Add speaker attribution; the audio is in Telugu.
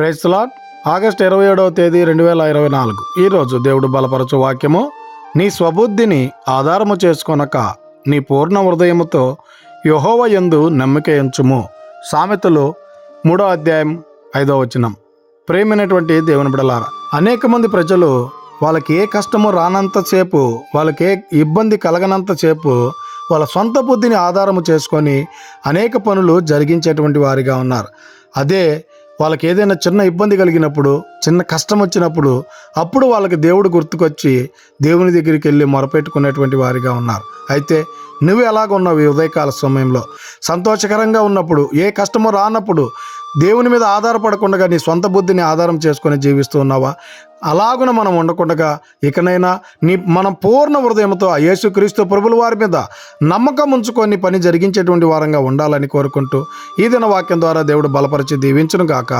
Speaker 1: ప్రైస్లాట్ ఆగస్టు ఇరవై ఏడవ తేదీ రెండు వేల ఇరవై నాలుగు. ఈరోజు దేవుడు బలపరచు వాక్యము నీ స్వబుద్ధిని ఆధారము చేసుకొనక నీ పూర్ణ హృదయముతో యహోవ యందు నమ్మిక ఎంచుము. సామెతలు మూడో అధ్యాయం ఐదో వచనం. ప్రేమైనటువంటి దేవుని బిడలారా అనేక మంది ప్రజలు వాళ్ళకి ఏ కష్టము రానంతసేపు వాళ్ళకి ఏ ఇబ్బంది కలగనంతసేపు వాళ్ళ సొంత బుద్ధిని ఆధారము చేసుకొని అనేక పనులు జరిగించేటువంటి వారిగా ఉన్నారు. అదే వాళ్ళకి ఏదైనా చిన్న ఇబ్బంది కలిగినప్పుడు చిన్న కష్టం వచ్చినప్పుడు అప్పుడు వాళ్ళకి దేవుడు గుర్తుకొచ్చి దేవుని దగ్గరికి వెళ్ళి మొరపెట్టుకునేటువంటి వారిగా ఉన్నారు. అయితే నువ్వు ఎలాగ ఉన్నావు ఈ ఉదయకాల సమయంలో? సంతోషకరంగా ఉన్నప్పుడు ఏ కష్టమో రానప్పుడు దేవుని మీద ఆధారపడకుండా నీ సొంత బుద్ధిని ఆధారం చేసుకొని జీవిస్తూ ఉన్నావా? అలాగున మనం ఉండకుండా ఇకనైనా నీ మనం పూర్ణ హృదయంతో యేసుక్రీస్తు ప్రభుల వారి మీద నమ్మకం ఉంచుకొని పని జరిగించేటువంటి వారంగా ఉండాలని కోరుకుంటూ ఈ దిన వాక్యం ద్వారా దేవుడు బలపరిచి దీవించును గాక